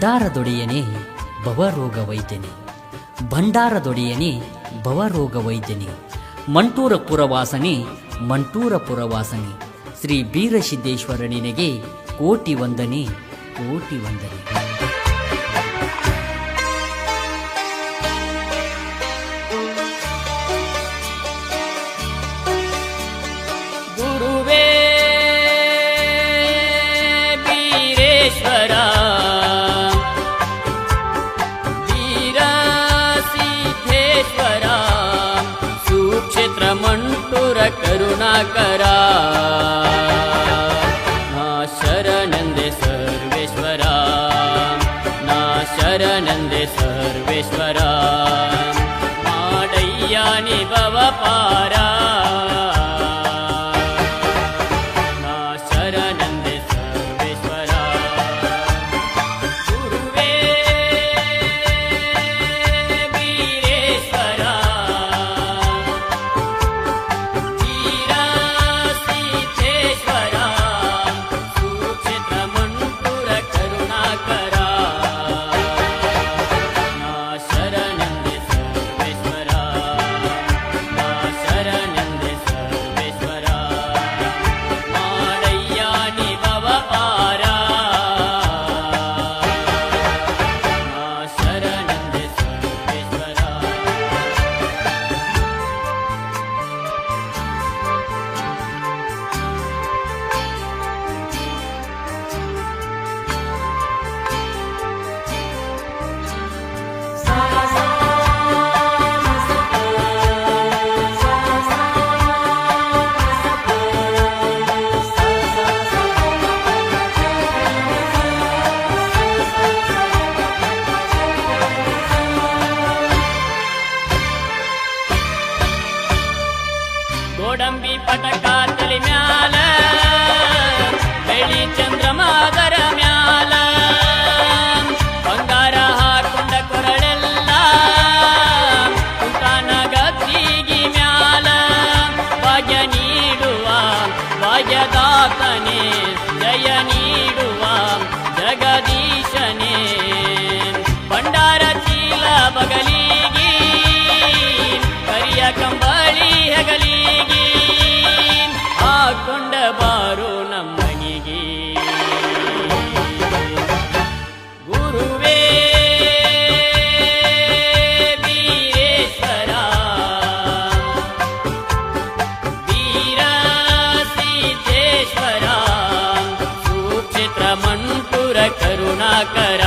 ಭಂಡಾರದೊಡೆಯನೇ ಭವರೋಗ ವೈದ್ಯನೇ ಭಂಡಾರದೊಡೆಯನೇ ಭವರೋಗ ವೈದ್ಯನೇ ಮಂಟೂರ ಪುರವಾಸನೆ ಮಂಟೂರ ಪುರವಾಸನೆ ಶ್ರೀ ಬೀರಸಿದ್ದೇಶ್ವರನಿನಗೆ ಕೋಟಿ ವಂದನೆ ಕೋಟಿ ವಂದನೆ. करा। ना शरणन्दे सर्वेश्वरा। ना शरणन्दे सर्वेश्वरा। माडय्यानि भव पारा। करुणा कर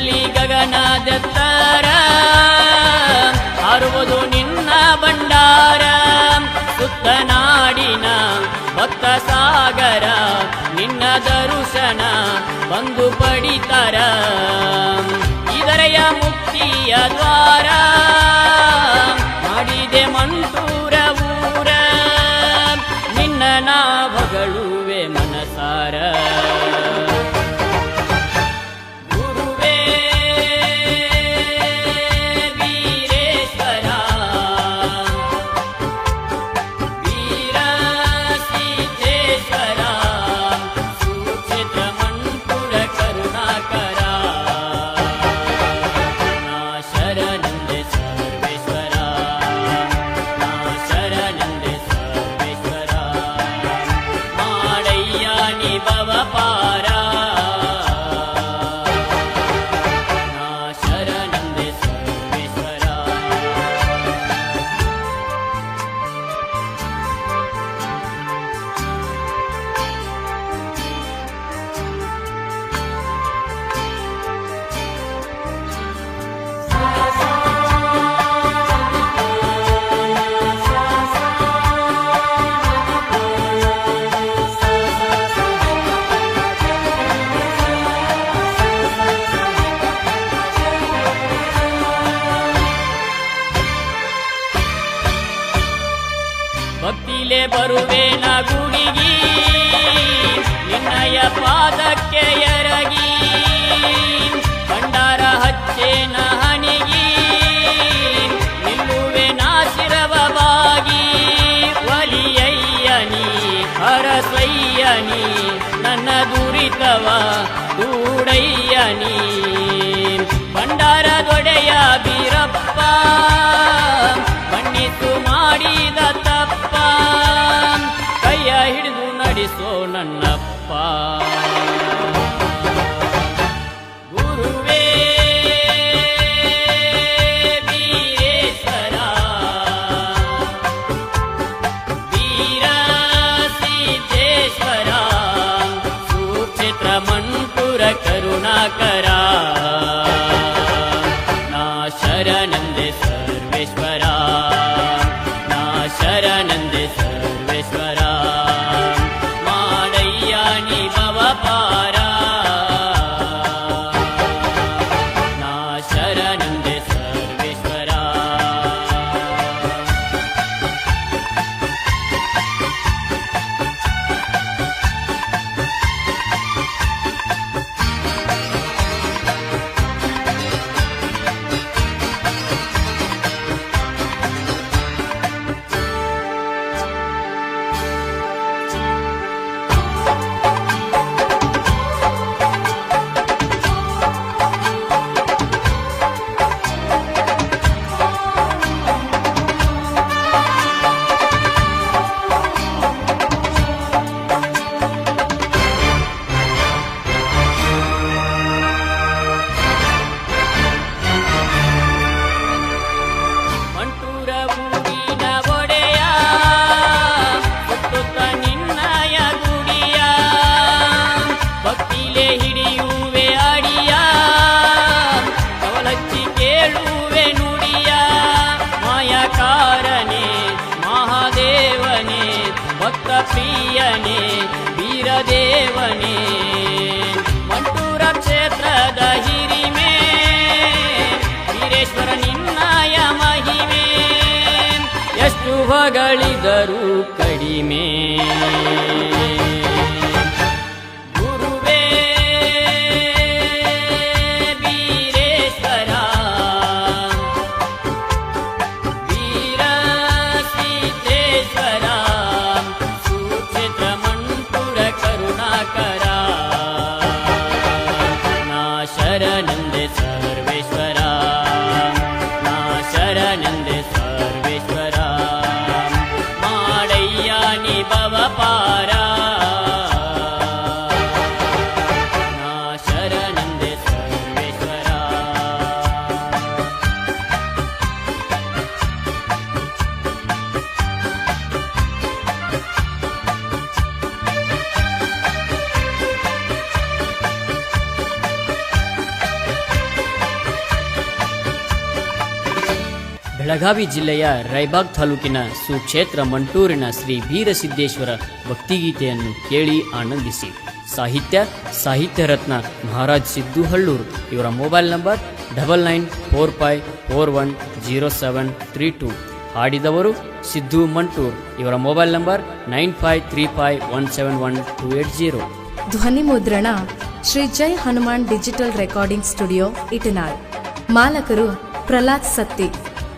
ಮಂಡಲಿ ಗಗನದತ್ತಾರ. ಅರುವುದು ನಿನ್ನ ಭಂಡಾರ. ಸುತ್ತ ನಾಡಿನ ಭಕ್ತ ಸಾಗರ, ನಿನ್ನ ದರುಶನ ಬಂದು ಪಡಿತರ. ಇದರೆಯ ಮುಕ್ತಿಯ ದ್ವಾರ. ಭಕ್ತಿಲೆ ಬರುವೇನ ಗುಡಿಗಿ ನಿನ್ನಯ ಪಾದಕ್ಕೆ ಎರಗಿ, ಭಂಡಾರ ಹಚ್ಚೇನ ಹಣಿಗಿ ನಿಲ್ಲುವೆ ನಾಶಿರವಾಗಿ ಒಲಿಯಯ್ಯನಿ ಹರಸಯ್ಯನಿ ನನ್ನ ದುರಿತವ ದೂಡಯ್ಯನಿ ಭಂಡಾರ ದೊಡೆಯ ಬೀರಪ್ಪ. न्देश्वर ಪ್ರಿಯನೇ ವೀರದೇವನೇ. ಮಂಟೂರ ಕ್ಷೇತ್ರದ ಹಿರಿಮೆ ವೀರೇಶ್ವರ ನಿನ್ನಯ ಮಹಿಮೆ. ಎಷ್ಟು ಹೊಗಳಿದರೂ ಕಡಿಮೆ. ಬೆಳಗಾವಿ ಜಿಲ್ಲೆಯ ರೈಬಾಗ್ ತಾಲೂಕಿನ ಸುಕ್ಷೇತ್ರ ಮಂಟೂರಿನ ಶ್ರೀ ವೀರಸಿದ್ದೇಶ್ವರ ಭಕ್ತಿಗೀತೆಯನ್ನು ಕೇಳಿ ಆನಂದಿಸಿ. ಸಾಹಿತ್ಯ ಸಾಹಿತ್ಯ ರತ್ನ ಮಹಾರಾಜ್ ಸಿದ್ದು ಹಳ್ಳೂರು. ಇವರ mobile number double nine four five four one zero seven three two. ಹಾಡಿದವರು Siddu Mantur. ಇವರ mobile number nine five three five one seven one two eight zero. ಧ್ವನಿ ಮುದ್ರಣ, Shri Jai Hanuman digital recording studio, Itnal. ಮಾಲಕರು Prahlad Satti.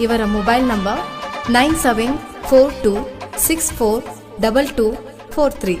ಇವರ mobile number nine seven four two six four double two four three.